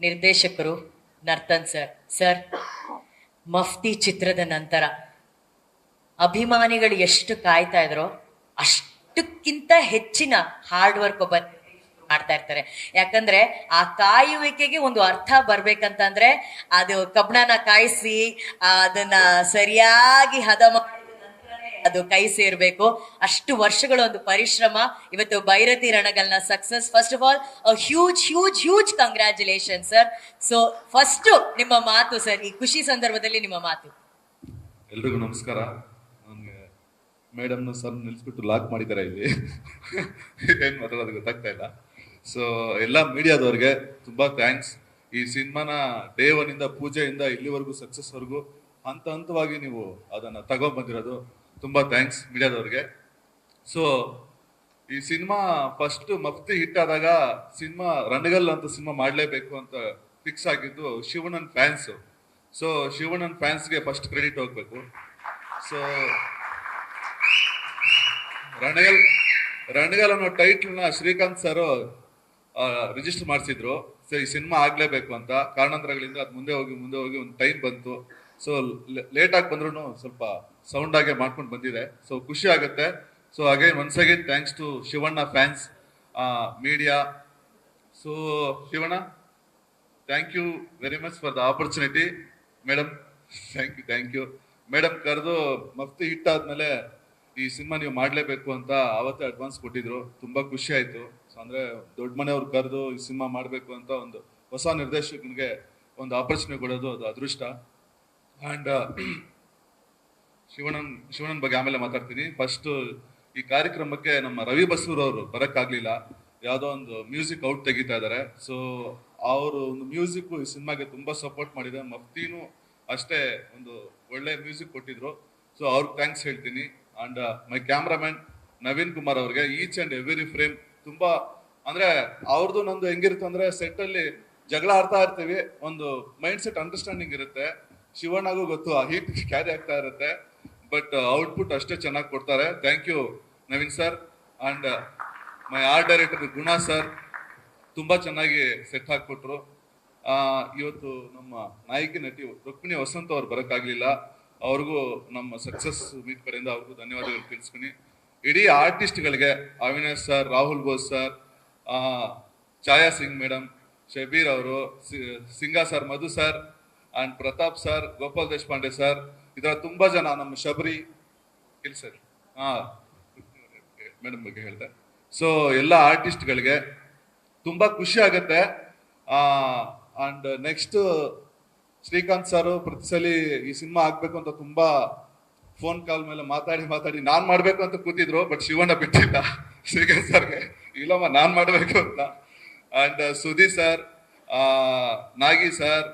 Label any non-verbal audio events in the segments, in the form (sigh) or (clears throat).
ನಿರ್ದೇಶಕರು Narthan sir. Sir, Mufti ಚಿತ್ರದ ನಂತರ ಅಭಿಮಾನಿಗಳು ಎಷ್ಟು ಕಾಯ್ತಾ ಇದ್ರೋ ಅಷ್ಟಕ್ಕಿಂತ ಹೆಚ್ಚಿನ ಹಾರ್ಡ್ ವರ್ಕ್ ಒಬ್ಬ ಮಾಡ್ತಾ ಇರ್ತಾರೆ. ಯಾಕಂದ್ರೆ ಆ ಕಾಯುವಿಕೆಗೆ ಒಂದು ಅರ್ಥ ಬರ್ಬೇಕಂತಂದ್ರೆ ಅದು ಕಬ್ಬಣನ ಕಾಯಿಸಿ, ಅದನ್ನ ಸರಿಯಾಗಿ ಹದ ನಂತರನೇ ಅದು ಕೈ ಸೇರ್ಬೇಕು. ಅಷ್ಟು ವರ್ಷಗಳ ಒಂದು ಪರಿಶ್ರಮ. ಇವತ್ತು Bhairathi ರಣಗಲ್ನ success first of all huge huge huge congratulation sir so first ನಿಮ್ಮ ಮಾತು ಸರ್ ಈ ಖುಷಿ ಸಂದರ್ಭದಲ್ಲಿ ನಿಮ್ಮ ಮಾತು. ಎಲ್ರಿಗೂ ನಮಸ್ಕಾರ. ಮೇಡಮ್ನ ಸರ್ ನಿಲ್ಲಿಸ್ಬಿಟ್ಟು ಲಾಕ್ ಮಾಡಿದ್ದಾರೆ ಇಲ್ಲಿ. ಏನು ಮಾತಾಡೋದು ಗೊತ್ತಾಗ್ತಾ ಇಲ್ಲ. ಸೊ ಎಲ್ಲ ಮೀಡಿಯಾದವ್ರಿಗೆ ತುಂಬ ಥ್ಯಾಂಕ್ಸ್ ಈ ಸಿನಿಮಾನ ಡೇ ಒನ್ನಿಂದ ಪೂಜೆಯಿಂದ ಇಲ್ಲಿವರೆಗೂ ಸಕ್ಸಸ್ವರೆಗೂ ಹಂತ ಹಂತವಾಗಿ ನೀವು ಅದನ್ನು ತಗೊಂಡ್ಬಂದಿರೋದು. ತುಂಬ ಥ್ಯಾಂಕ್ಸ್ ಮೀಡಿಯಾದವ್ರಿಗೆ ಸೊ ಈ ಸಿನಿಮಾ ಫಸ್ಟ್ ಮಫ್ತಿ ಹಿಟ್ ಆದಾಗ ಸಿನಿಮಾ ರಣಗಲ್ ಅಂತ ಸಿನಿಮಾ ಮಾಡಲೇಬೇಕು ಅಂತ ಫಿಕ್ಸ್ ಆಗಿದ್ದು ಶಿವಣ್ಣನ್ ಫ್ಯಾನ್ಸು ಸೊ ಶಿವಣ್ಣನ್ ಫ್ಯಾನ್ಸ್ಗೆ ಫಸ್ಟ್ ಕ್ರೆಡಿಟ್ ಹೋಗ್ಬೇಕು. ಸೊ ರಣಗಲ್ ರಣಗಲ್ ಅನ್ನೋ ನ ಶ್ರೀಕಾಂತ್ ಸರ್ ರಿಜಿಸ್ಟರ್ ಮಾಡಿಸಿದ್ರು. ಸೊ ಈ ಸಿನಿಮಾ ಆಗಲೇಬೇಕು ಅಂತ. ಕಾರಣಾಂತರಗಳಿಂದ ಅದು ಮುಂದೆ ಹೋಗಿ ಮುಂದೆ ಹೋಗಿ ಒಂದು ಟೈಮ್ ಬಂತು. ಸೊ ಲೇಟ್ ಆಗಿ ಬಂದ್ರು ಸ್ವಲ್ಪ ಸೌಂಡ್ ಆಗಿ ಮಾಡ್ಕೊಂಡು ಬಂದಿದೆ. ಸೊ ಖುಷಿ ಆಗುತ್ತೆ. So again once again thanks to Shivanna fans media so Shivanna thank you very much for the opportunity madam thank you thank you madam ಕರೆದು ಮಫ್ತಿ ಹಿಟ್ ಆದ್ಮೇಲೆ ಈ ಸಿನಿಮಾ ನೀವು ಮಾಡಲೇಬೇಕು ಅಂತ ಅವತ್ತೇ ಅಡ್ವಾನ್ಸ್ ಕೊಟ್ಟಿದ್ರು. ತುಂಬಾ ಖುಷಿ ಆಯ್ತು. ಸೊ ಅಂದ್ರೆ ದೊಡ್ಡ ಮನೆಯವ್ರು ಕರೆದು ಈ ಸಿನಿಮಾ ಮಾಡಬೇಕು ಅಂತ ಒಂದು ಹೊಸ ನಿರ್ದೇಶಕನಿಗೆ ಒಂದು ಆಪರ್ಚುನಿಟಿ ಕೊಡೋದು ಅದು ಅದೃಷ್ಟ. ಆ್ಯಂಡ್ (clears throat) ಶಿವಣ್ಣನ್ ಶಿವನನ್ ಬಗ್ಗೆ ಆಮೇಲೆ ಮಾತಾಡ್ತೀನಿ. ಫಸ್ಟ್ ಈ ಕಾರ್ಯಕ್ರಮಕ್ಕೆ ನಮ್ಮ ರವಿ ಬಸೂರ್ ಅವರು ಬರಕ್ಕಾಗ್ಲಿಲ್ಲ. ಯಾವುದೋ ಒಂದು ಮ್ಯೂಸಿಕ್ ಔಟ್ ತೆಗಿತಾ ಇದ್ದಾರೆ. ಸೊ ಅವರು ಒಂದು ಮ್ಯೂಸಿಕ್ ಈ ಸಿನಿಮಾಗೆ ತುಂಬಾ ಸಪೋರ್ಟ್ ಮಾಡಿದೆ ಮಫ್ತಿನೂ ಅಷ್ಟೇ ಒಂದು ಒಳ್ಳೆ ಮ್ಯೂಸಿಕ್ ಕೊಟ್ಟಿದ್ರು. ಸೊ ಅವ್ರಿಗೆ ಥ್ಯಾಂಕ್ಸ್ ಹೇಳ್ತೀನಿ. And my cameraman Naveen Kumar ಅವ್ರಿಗೆ ಈಚ್ ಅಂಡ್ ಎವ್ರಿ ಫ್ರೇಮ್ ತುಂಬಾ, ಅಂದ್ರೆ ಅವ್ರದ್ದು ನಂದು ಹೆಂಗಿರುತ್ತೆ ಅಂದರೆ ಸೆಟ್ ಅಲ್ಲಿ ಜಗಳ ಆಡ್ತಾ ಇರ್ತೀವಿ. ಒಂದು ಮೈಂಡ್ ಸೆಟ್ ಅಂಡರ್ಸ್ಟ್ಯಾಂಡಿಂಗ್ ಇರುತ್ತೆ. ಶಿವಣ್ಣಗೂ ಗೊತ್ತು, ಆ ಹೀಟ್ ಕ್ಯಾರಿ ಆಗ್ತಾ ಇರುತ್ತೆ ಬಟ್ ಔಟ್ಪುಟ್ ಅಷ್ಟೇ ಚೆನ್ನಾಗಿ ಕೊಡ್ತಾರೆ. Thank you Naveen sir and my art director Guna sir ತುಂಬಾ ಚೆನ್ನಾಗಿ ಸೆಟ್ ಹಾಕ್ಬಿಟ್ರು ಇವತ್ತು ನಮ್ಮ ನಾಯಕಿ ನಟಿ ರುಕ್ಮಿಣಿ ವಸಂತ ಅವ್ರು ಬರೋಕ್ಕಾಗಲಿಲ್ಲ. ಅವ್ರಿಗೂ ನಮ್ಮ ಸಕ್ಸಸ್ ಮೀಟ್ ಕಡೆಯಿಂದ ಅವ್ರಿಗೂ ಧನ್ಯವಾದಗಳು ತಿಳಿಸ್ತೀನಿ. ಇಡೀ ಆರ್ಟಿಸ್ಟ್ಗಳಿಗೆ Avinash sir Rahul Bose sir Chaya Singh madam Shabeer ಅವರು Singa sir Madhu sir and Pratap sir Gopal Deshpande sir ಇದರ ತುಂಬಾ ಜನ ನಮ್ಮ ಶಬರಿ ಇಲ್ಲ ಸರ್ ಹಾ. ಮೇಡಮ್ ಬಗ್ಗೆ ಹೇಳ್ದೆ. ಸೊ ಎಲ್ಲ ಆರ್ಟಿಸ್ಟ್ಗಳಿಗೆ ತುಂಬಾ ಖುಷಿ ಆಗುತ್ತೆ. ಅಂಡ್ ನೆಕ್ಸ್ಟ್ ಶ್ರೀಕಾಂತ್ ಸರ್ ಪ್ರತಿ ಸಲ ಈ ಸಿನಿಮಾ ಆಗ್ಬೇಕು ಅಂತ ತುಂಬಾ ಫೋನ್ ಕಾಲ್ ಮೇಲೆ ಮಾತಾಡಿ ಮಾತಾಡಿ ನಾನ್ ಮಾಡ್ಬೇಕು ಅಂತ ಕೂತಿದ್ರು ಬಟ್ ಶಿವಣ್ಣ ಬಿಟ್ಟಿಲ್ಲ. ಶ್ರೀಕಾಂತ್ ಸರ್ಗೆ ಇಲ್ಲಮ್ಮ, ನಾನ್ ಮಾಡ್ಬೇಕು ಅಂತ. And Sudhi sir Nagi sir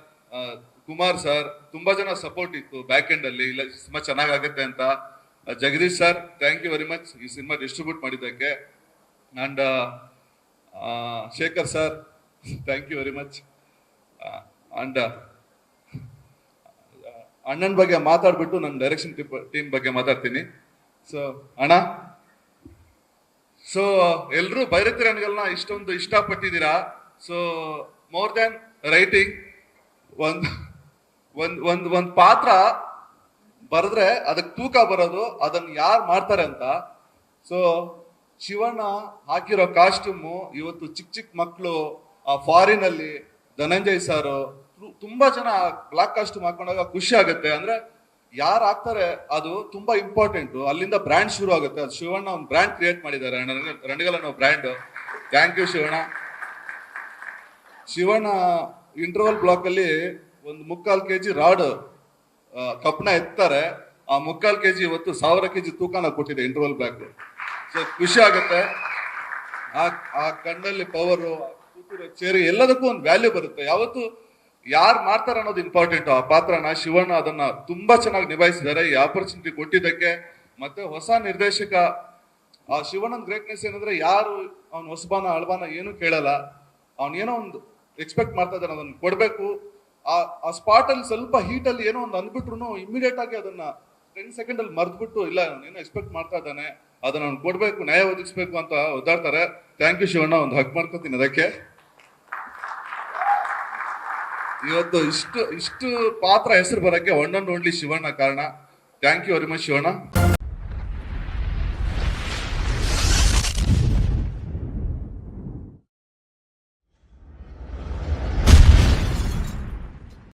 Kumar sir, ತುಂಬಾ ಜನ ಸಪೋರ್ಟ್ ಇತ್ತು ಬ್ಯಾಕ್ ಎಂಡ್ ಅಲ್ಲಿ. ಇಲ್ಲ, ಸಿನಿಮಾ ಚೆನ್ನಾಗಾಗತ್ತೆ ಅಂತ. Jagadish sir thank you very much ಈ ಸಿನಿಮಾ ಡಿಸ್ಟ್ರಿಬ್ಯೂಟ್ ಮಾಡಿದ್ದಕ್ಕೆ. And Shekhar sir thank you very much and ಅಣ್ಣನ ಬಗ್ಗೆ ಮಾತಾಡ್ಬಿಟ್ಟು ನನ್ನ ಡೈರೆಕ್ಷನ್ ಟೀಮ್ ಬಗ್ಗೆ ಮಾತಾಡ್ತೀನಿ. ಸೊ ಅಣ್ಣ ಸೊ ಎಲ್ಲರೂ ಭೈರತಿ ನನಗೆಲ್ಲ ಇಷ್ಟೊಂದು ಇಷ್ಟಪಟ್ಟಿದ್ದೀರಾ? ಸೊ ಮೋರ್ ದನ್ ರೈಟಿಂಗ್ ಒಂದ್ ಒಂದ್ ಒಂದ್ ಒಂದ್ ಪಾತ್ರ ಬರೆದ್ರೆ ಅದಕ್ಕೆ ತೂಕ ಬರೋದು ಅದನ್ನ ಯಾರು ಮಾಡ್ತಾರೆ ಅಂತ. ಸೊ ಶಿವಣ್ಣ ಹಾಕಿರೋ ಕಾಸ್ಟ್ಯೂಮು ಇವತ್ತು ಚಿಕ್ಕ ಚಿಕ್ಕ ಮಕ್ಕಳು ಆ ಫಾರಿನ್ ಅಲ್ಲಿ ಧನಂಜಯ್ ಸರ್ ತುಂಬಾ ಜನ ಬ್ಲಾಕ್ ಕಾಸ್ಟ್ಯೂಮ್ ಹಾಕೊಂಡಾಗ ಖುಷಿ ಆಗುತ್ತೆ. ಅಂದ್ರೆ ಯಾರು ಹಾಕ್ತಾರೆ ಅದು ತುಂಬಾ ಇಂಪಾರ್ಟೆಂಟ್ ಅಲ್ಲಿಂದ ಬ್ರ್ಯಾಂಡ್ ಶುರು ಆಗುತ್ತೆ. ಅದು ಶಿವಣ್ಣ ಒಂದು ಬ್ರ್ಯಾಂಡ್ ಕ್ರಿಯೇಟ್ ಮಾಡಿದ್ದಾರೆ. ರಣಗಲ್- ಅನ್ನೋ brand thank you Shivanna. Shivanna interval block ಅಲ್ಲಿ ಒಂದು ಮುಕ್ಕಾಲ್ ಕೆಜಿ ರಾಡ್ ಕಪ್ನ ಎತ್ತಾರೆ. ಆ ಮುಕ್ಕಾಲ್ ಕೆಜಿ ಇವತ್ತು ಸಾವಿರ ಕೆಜಿ ತೂಕನ ಕೊಟ್ಟಿದೆ ಇಂಟರ್ವಲ್ ಬ್ಯಾಕ್. ಸೊ ಖುಷಿ ಆಗುತ್ತೆ. ಆ ಆ ಕಣ್ಣಲ್ಲಿ ಪವರು ಚೇರಿ ಎಲ್ಲದಕ್ಕೂ ಒಂದು ವ್ಯಾಲ್ಯೂ ಬರುತ್ತೆ. ಯಾವತ್ತು ಯಾರು ಮಾಡ್ತಾರೆ ಅನ್ನೋದು ಇಂಪಾರ್ಟೆಂಟ್ ಆ ಪಾತ್ರನ, ಶಿವಣ್ಣ ಅದನ್ನ ತುಂಬಾ ಚೆನ್ನಾಗಿ ನಿಭಾಯಿಸಿದ್ದಾರೆ. ಈ ಆಪರ್ಚುನಿಟಿ ಕೊಟ್ಟಿದ್ದಕ್ಕೆ. ಮತ್ತೆ ಹೊಸ ನಿರ್ದೇಶಕ, ಆ ಶಿವಣ್ಣನ ಗ್ರೇಟ್ನೆಸ್ ಏನಂದ್ರೆ ಯಾರು ಅವ್ನ ಹೊಸಬಾನ ಅಳಬಾನ ಏನು ಕೇಳಲ್ಲ. ಅವ್ನ ಏನೋ ಒಂದು ಎಕ್ಸ್ಪೆಕ್ಟ್ ಮಾಡ್ತಾ ಇದ್ದಾನೆ ಅದನ್ನ ಕೊಡ್ಬೇಕು. ಆ ಆ ಸ್ಪಾಟ್ ಅಲ್ಲಿ ಸ್ವಲ್ಪ ಹೀಟ್ ಅಲ್ಲಿ ಏನೋ ಒಂದು ಅಂದ್ಬಿಟ್ರು ಇಮಿಡಿಯೇಟ್ ಆಗಿ ಅದನ್ನ ಟೆನ್ ಸೆಕೆಂಡ್ ಅಲ್ಲಿ ಮರ್ದ್ಬಿಟ್ಟು, ಇಲ್ಲ ಏನೋ ಎಕ್ಸ್ಪೆಕ್ಟ್ ಮಾಡ್ತಾ ಇದ್ದಾನೆ, ಅದನ್ನ ಅವ್ನು ಕೊಡ್ಬೇಕು, ನ್ಯಾಯ ಒದಗಿಸ್ಬೇಕು ಅಂತ ಒದ್ದಾಡ್ತಾರೆ. ಥ್ಯಾಂಕ್ ಯು ಶಿವಣ್ಣ, ಒಂದು ಹಕ್ ಮಾಡ್ಕೋತೀನಿ ಅದಕ್ಕೆ. ಇವತ್ತು ಇಷ್ಟು ಇಷ್ಟು ಪಾತ್ರ ಹೆಸರು ಬರಕ್ಕೆ ಒನ್ ಅಂಡ್ ಓನ್ಲಿ ಶಿವಣ್ಣ ಕಾರಣ. Thank you very much Shivanna.